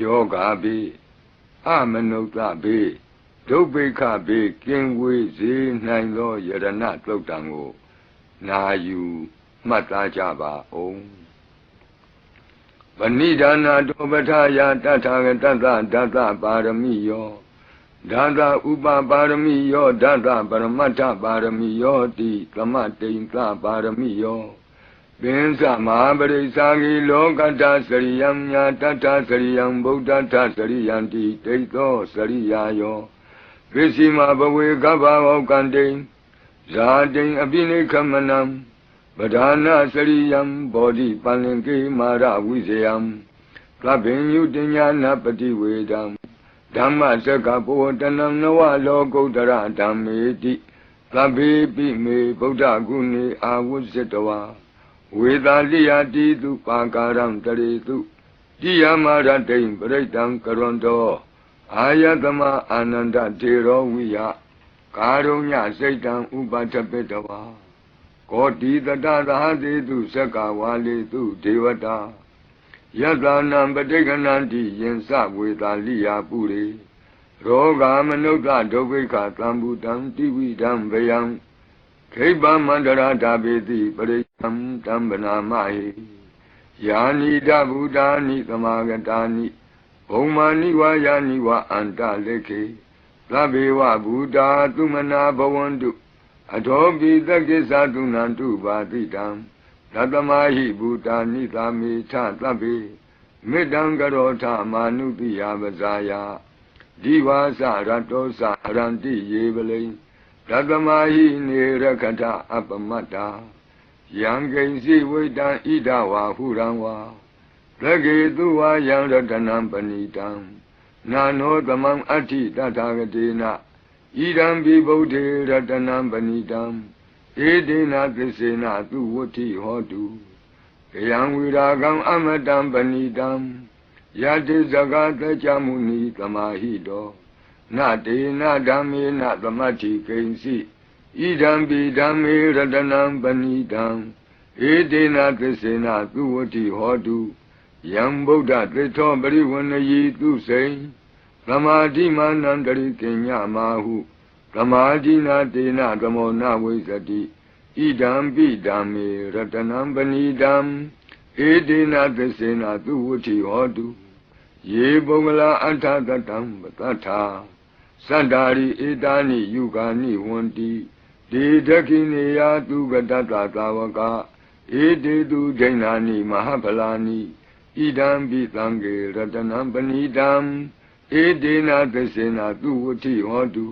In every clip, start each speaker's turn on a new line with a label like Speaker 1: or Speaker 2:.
Speaker 1: ယောဂါဘေးအမနုဿဘေးဒုဗ္ဗိခဘေးကင်းဝေးစေနိုင်သောယရဏတုတ်တံကိုနာယူမှတ်သားကြပါအောင်ဗဏိဒါနာတောပဋ္ဌာယတထာဂတတဒတပါရမိယောဒါသဥပပါရမိယောဒါသပရမတ္ထပါရမိယောတိသမတိန်သပါရမိယော ပင်္စမဟာပရိစ္ဆာဂီလောကတ္တစရိယံညာတတ္ထစရိယံဗုဒ္ဓတ္ထစရိယံတိတိသောစရိယာယောပစ္စည်းမဘဝေကဗ္ဗဝကံတိဇာတိအပိနိခမနံပဓာနာစရိယံဘောဓိပန္လင်ကေမာရဝိဇယံသဗ္ဗညုတညာနာပတိဝေဒံဓမ္မစကဘောတနံနဝလောကုတ္တရဓမ္မေတိသဗ္ဗေပိမေဗုဒ္ဓဂုဏေအာဝုဇ္ဇတဝါ ဝေသာလိယတိတုပါကာရံတရေတုတိယမရတိံပရိတံကရွန်တောအာယတမအာနန္ဒတေရောဝိယကာရုညစိတ်တံဥပထပိတဝါကောတိတတသာတိတုသက္ကဝါလေတုဒေဝတာယတနံပဋိကဏန္တိယင်စဝေသာလိယပုရိရောဂာမနုဿဒုဗ္ဗိခသံဘူတံတိဝိတံဗယံခိဗ္ဗမန္တရာဓာပေတိပရိယံ တံဗနာမဟိယာနိတဗုဒ္ဓာနိသမာဂတာနိဘုံမာနိဝါယာနိဝါအန္တလေခေသဗ္ဗေဝဗုဒ္ဓသုမနာဘဝန္တုအထောပိသကိစ္ဆသုနန္တုပါတိတံသတ္တမဟိဘူတာနိသာမေထသဗ္ဗေမေတ္တံကရောထမာနုတိယပဇာယဒီဝါစရတောစရန္တိယေပလိသတ္တမဟိနေရခထအပမတ္တာ ယံကိဉ္စီဝိတံဣဒဝါဟုရံဝါသကေတုဝါယံရတနံပဏိတံနာနောသမံအဋ္ဌိတထာဂတိနာဣဒံပိဗုဒ္ဓေရတနံပဏိတံဧတေနာသစ္စေနာသူဝဋ္ဌိဟောတုကယံဝိရာကံအမတံပဏိတံယတိဇဂသကြမုနိသမာဟိတောနတေနဓမ္မေနသမတ္ထိကိဉ္စီ ဣဒံပိဓမ္မေရတနံပဏိတံဧတေနသစ္စေနာသူဝဋ္ဌိဟောတုယံဗုဒ္ဓသစ္ထောပရိဝဏယီသူစိံသမာဓိမာနံတရိကညမာဟုသမာဓိနာတေနသမောနဝိသတိဣဒံပိဓမ္မေရတနံပဏိတံဧတေနသစ္စေနာသူဝဋ္ဌိဟောတုယေပုဂ္ဂလာအထသတံပတ္ထာသန္တာရိဧတာနိယုဂာနိဝန္တိ ဒေဒခိနေယသူကတတသာဝကဧတေတုဒိဏာနိမဟာဖလာနိဣဒံပိသံဃေရတနံပဏိတံဧတေနသစ္စေနာသူဝတိဟောတု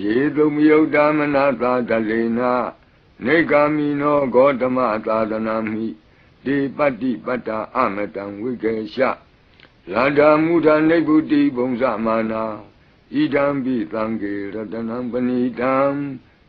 Speaker 1: ယေတုမယုတ်တမနာသာတလေနာနေဂာမိနောဂေါတမသာသနာမိဒီပတ္တိပတ္တာအမတံဝိကေရှလာဒာမုဒနိဗ္ဗုတိဘုံဇမာနာဣဒံပိသံဃေရတနံပဏိတံ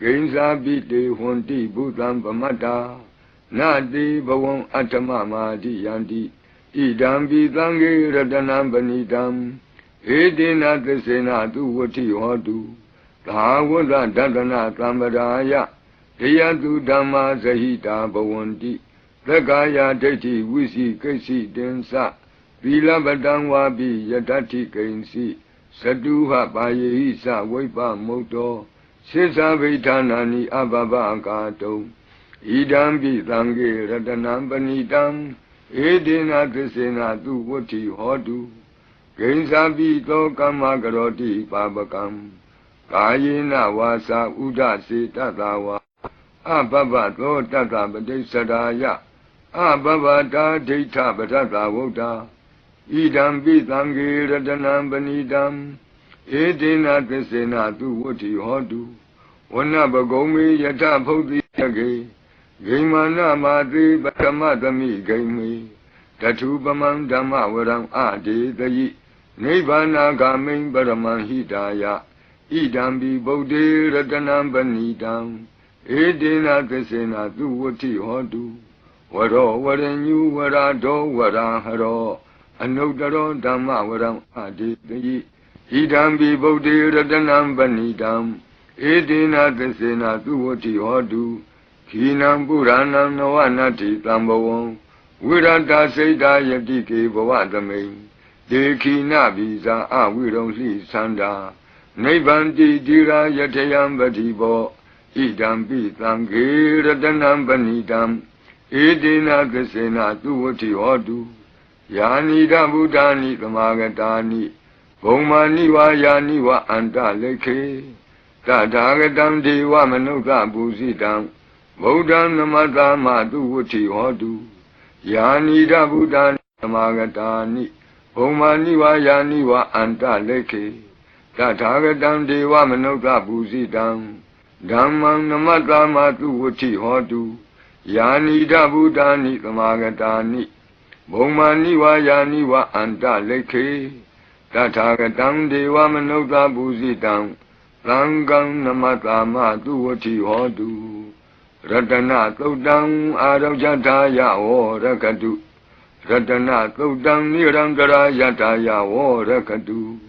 Speaker 1: ဂိဉ္စာပိတေဟွန်တိဘုသံပမတ္တာနတိဘဝံအတ္တမမာတိယန္တိဣဒံပိသံဃေရတနံပဏိတံဧတေနသစ္စေနသူဝတိဟောတုသာဝတ္တဒတနာသံဗရာယတရားသူဓမ္မာဇဟိတာဘဝန္တိသက္ကာယဒိဋ္ဌိဝိစီကိစီတင်္စသီလပတံဝါပိယတ္ထိကိဉ္စီသတုဟပါယေဟိစဝိပမုတ်တော စိသဗိဌာနာနိအဘဘကာတုံဣဒံပိသံဃေရတနံပဏိတံဧတေနသစ္စေနသူဝဋ္ဌိဟောတုဂိဉ္စာပိသောကမ္မကရောတိပါပကံကာယေနဝါစာဥဒစေတတဝါအဘဘသောတတပတိစ္ဆရာယအဘဘတာဒိဋ္ဌပထတဝုဒ္ဓဣဒံပိသံဃေရတနံပဏိတံ ဧတေနသစ္စေနသူဝဋ္ဌိဟောတုဝနပကုံမေယထဖုတ်တိယကေဂိမာနမာတိပထမသမိဂိမေတထုပမံဓမ္မဝရံအဒေတယိနိဗ္ဗာနာဂမိံပရမံဟိတာယဣဒံဘိဗုဒ္ဓေရတနံပဏိတံဧတေနသစ္စေနသူဝတိဟောတုဝရောဝရညုဝရာဒောဝရာဟရော အနုတ္တရောဓမ္မဝရံအဒေတယိ ဣဒံဘိဗုဒ္ဓေရတနံပဏိတံဧတေနသစ္စေနသူဝတိဟောတုခိနံပုရဏံနဝနတ္တိတံဘဝံဝိရတစိတ်တာယတိကေဘဝသမိန်ဒေခိနဘိဇာအဝိရုံလှိသန္တာနိဗ္ဗန္တိတိရာယတယံပတိဘောဣဒံပိသံဃေရတနံပဏိတံဧတေနကစေနသူဝတိဟောတုယာနိဒဗုဒ္ဓာနိသမာဂတာနိ ဘုံမာနိဝါယာနိဝအန္တလေခေတထာဂတံဒေဝမနုဿပုစိတံဗုဒ္ဓံနမတမသူဝတိဟောတုယာနိဒဗုဒ္ဓာနိသမာဂတာနိဘုံမာနိဝါယာနိဝအန္တလေခေတထာဂတံဒေဝမနုဿပုစိတံဓမ္မံနမတမသူဝတိဟောတုယာနိဒဗုဒ္ဓာနိသမာဂတာနိဘုံမာနိဝါယာနိဝအန္တလေခေ တထာဂတံဒေဝမနုဿပုစိတံသံဃံနမတမသူဝတိဟောတုရတနာသုတ်တံအာရောဇထာယဝရကတုရတနာသုတ်တံနိရံကရာယထာယဝရကတု